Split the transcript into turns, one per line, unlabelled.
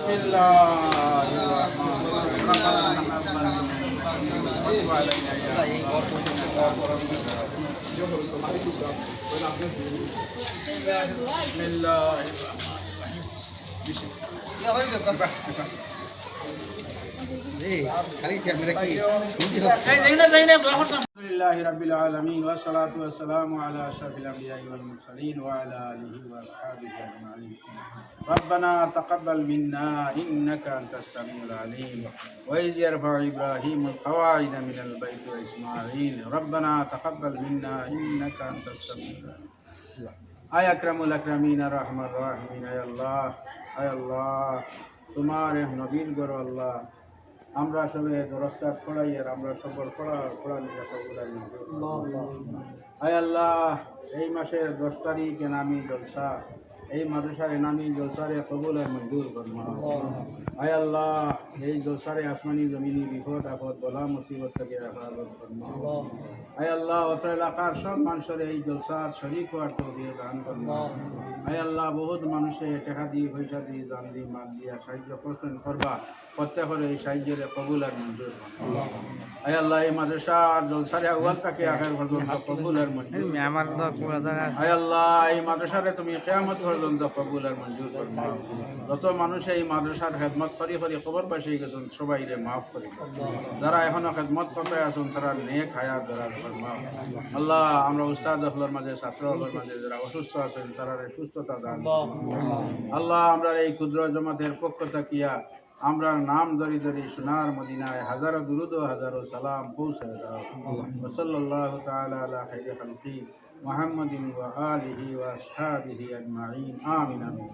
بسم الله الرحمن الرحيم খালি ক্যামেরা কি এই যাই না যাই না لله رب العالمين والصلاة والسلام على أشرف الأنبياء والمرسلين وعلى آله وأصحابه أجمعين ربنا تقبل منا إنك أنت السميع العليم وإذ يرفع إبراهيم القواعد من البيت وإسماعيل ربنا تقبل منا إنك أنت السميع العليم আয় আকরামুল আকরামিন আর রহমান রাহিমিন আয় আল্লাহ আয় আল্লাহ তোমার এ নবীর গর আল্লাহ আমরা সবে রাস্তা ফড়াই আর আমরা সবর ফড়া ফড়া নিয়ে। আয় আল্লাহ। এই মাসের দশ তারিখ এনামি জলসা এই মাদ্রাসার এনামি জলসারে কবুল আর মঞ্জুর করমা আয় আল্লাহ এই জলসারে আসমানি জমিনি বিপদ আপদ বলা মুসিবত থেকে হেফাজত করমা আয় আল্লাহ অত এলাকার সব মানুষের এই জলসার শরীর হওয়ার তো দিয়ে দান করমা আয় আল্লাহ বহুত মানুষে টাকা দিয়ে পয়সা দিয়ে দান দিয়ে মাল দিয়া সাহায্য করছেন করবা প্রত্যেকের এই সাহায্যের কবুল আর মঞ্জুর আয় আল্লাহ এই মাদ্রাসার জলসারে আউয়াল তাকে আখের পর্যন্ত কবুল আর মঞ্জুর আয় আল্লাহ এই মাদ্রাসারে তুমি কেয়ামত পর্যন্ত কবুল আর মঞ্জুর যত মানুষ এই মাদ্রাসার খেদমত করি করি খবর পাইছে গেছেন সবাই রে মাফ করি। যারা এখনও খেদমত করতে আছেন তারা নেক হায়াত যারা ফরমাও আল্লাহ আমরা উস্তাদ হলের মাঝে ছাত্র হলের মাঝে যারা অসুস্থ আছেন তারা সুস্থতা দান আল্লাহ আমরা এই ক্ষুদ্র জমাতের পক্ষ থাকিয়া আমরা নাম ধরি ধরি সোনার মদিনায় হাজারো দুরুদ হাজারো সালাম পৌঁছে দাও। ওসল্লাল্লাহু তাআলা আলা খাইরি খালকি মুহাম্মাদিন ওয়া আলিহি ওয়া আসহাবিহি আজমাইন। আমিন আমিন।